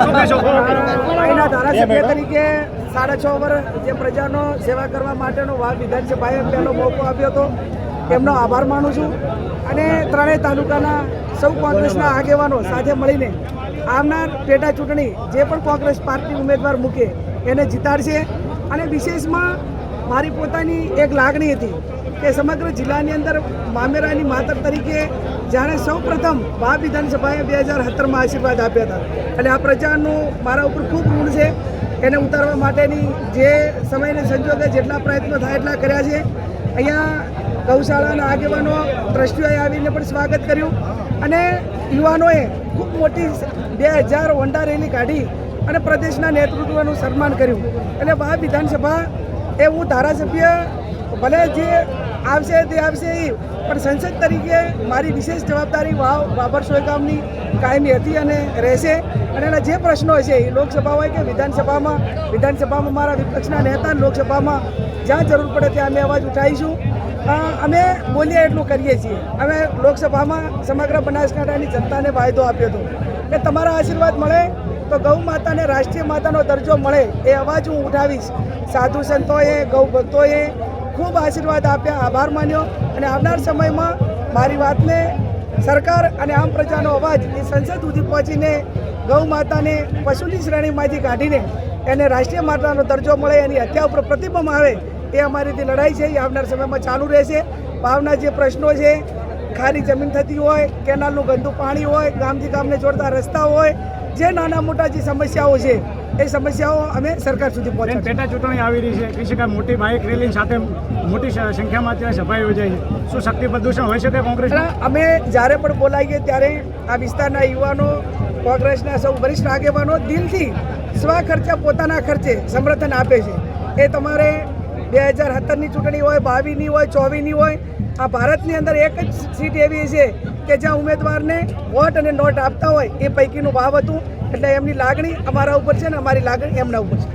અહીંના ધારાસભ્ય તરીકે સાડા છ વર્ષ જે પ્રજાનો સેવા કરવા માટેનો વા વિધાનસભાએ પહેલો મોકો આપ્યો હતો એમનો આભાર માનું છું. અને ત્રણેય તાલુકાના સૌ કોંગ્રેસના આગેવાનો સાથે મળીને આવનાર પેટા ચૂંટણી જે પણ કોંગ્રેસ પાર્ટી ઉમેદવાર મૂકે એને જીતાડશે. અને વિશેષમાં મારી પોતાની એક લાગણી હતી કે સમગ્ર જિલ્લાની અંદર મામેરાની માતર તરીકે જાણે સૌપ્રથમ પ્રથમ વિધાનસભાએ બે હજાર સત્તરમાં આશીર્વાદ આપ્યા હતા. એટલે આ પ્રજાનું મારા ઉપર ખૂબ ઋણ છે. એને ઉતારવા માટેની જે સમયને સંજોગે જેટલા પ્રયત્નો થાય એટલા કર્યા છે. અહીંયા ગૌશાળાના આગેવાનો ટ્રસ્ટીઓએ આવીને પણ સ્વાગત કર્યું. અને યુવાનોએ ખૂબ મોટી બે હજાર હોન્ડા રેલી કાઢી અને પ્રદેશના નેતૃત્વનું સન્માન કર્યું. એટલે આ વિધાનસભા એ હું ધારાસભ્ય ભલે જે આવશે તે આવશે એ. પણ સંસદ તરીકે મારી વિશેષ જવાબદારી વાવ બાબર સોયગામની કાયમી હતી અને રહેશે. અને એના જે પ્રશ્નો છે એ લોકસભા હોય કે વિધાનસભામાં વિધાનસભામાં મારા વિપક્ષના નેતા લોકસભામાં જ્યાં જરૂર પડે ત્યાં અમે અવાજ ઉઠાવીશું. અમે બોલીએ એટલું કરીએ છીએ. અમે લોકસભામાં સમગ્ર બનાસકાંઠાની જનતાને વાયદો આપ્યો હતો કે તમારા આશીર્વાદ મળે તો ગૌ માતાને રાષ્ટ્રીય માતાનો દરજ્જો મળે એ અવાજ હું ઉઠાવીશ. સાધુ સંતોએ, ગૌ ભક્તોએ ખૂબ આશીર્વાદ આપ્યા, આભાર માન્યો અને આવનાર સમયમાં મારી વાતને સરકાર અને આમ પ્રજાનો અવાજ એ સંસદ સુધી પહોંચીને ગૌ માતાને પશુની શ્રેણીમાંથી કાઢીને એને રાષ્ટ્રીય માતાનો દરજ્જો મળે, એની હત્યા ઉપર પ્રતિબંધ આવે એ અમારી જે લડાઈ છે, એ આવનાર સમયમાં ચાલુ રહેશે. ભાવના જે પ્રશ્નો છે, ખારી જમીન થતી હોય, કેનાલનું ગંદુ પાણી હોય, ગામથી ગામને જોડતા રસ્તા હોય જે નાના મોટા જે સમસ્યાઓ છે એ સમસ્યાઓ અમે સરકાર સુધી પહોંચાડીશું. પેટા ચૂંટણી આવી રહી છે. શકાય મોટી બાઇક રેલી સાથે મોટી સંખ્યામાં અત્યારે સભા યોજાઈ છે. શું શક્તિ પ્રદૂષણ હોઈ શકે કોંગ્રેસ અમે જ્યારે પણ બોલાવીએ ત્યારે આ વિસ્તારના યુવાનો કોંગ્રેસના સૌ વરિષ્ઠ આગેવાનો દિલથી સ્વ ખર્ચા પોતાના ખર્ચે સમર્થન આપે છે. એ તમારે બે હજાર સત્તરની ચૂંટણી હોય બાવીસની હોય ચોવીસની હોય આ ભારતની અંદર એક જ સીટ એવી છે કે જ્યાં ઉમેદવારને વોટ અને નોટ આપતા હોય એ પૈકીનું ભાવ હતું. એટલે એમની લાગણી અમારા ઉપર છે ને અમારી લાગણી એમના ઉપર છે.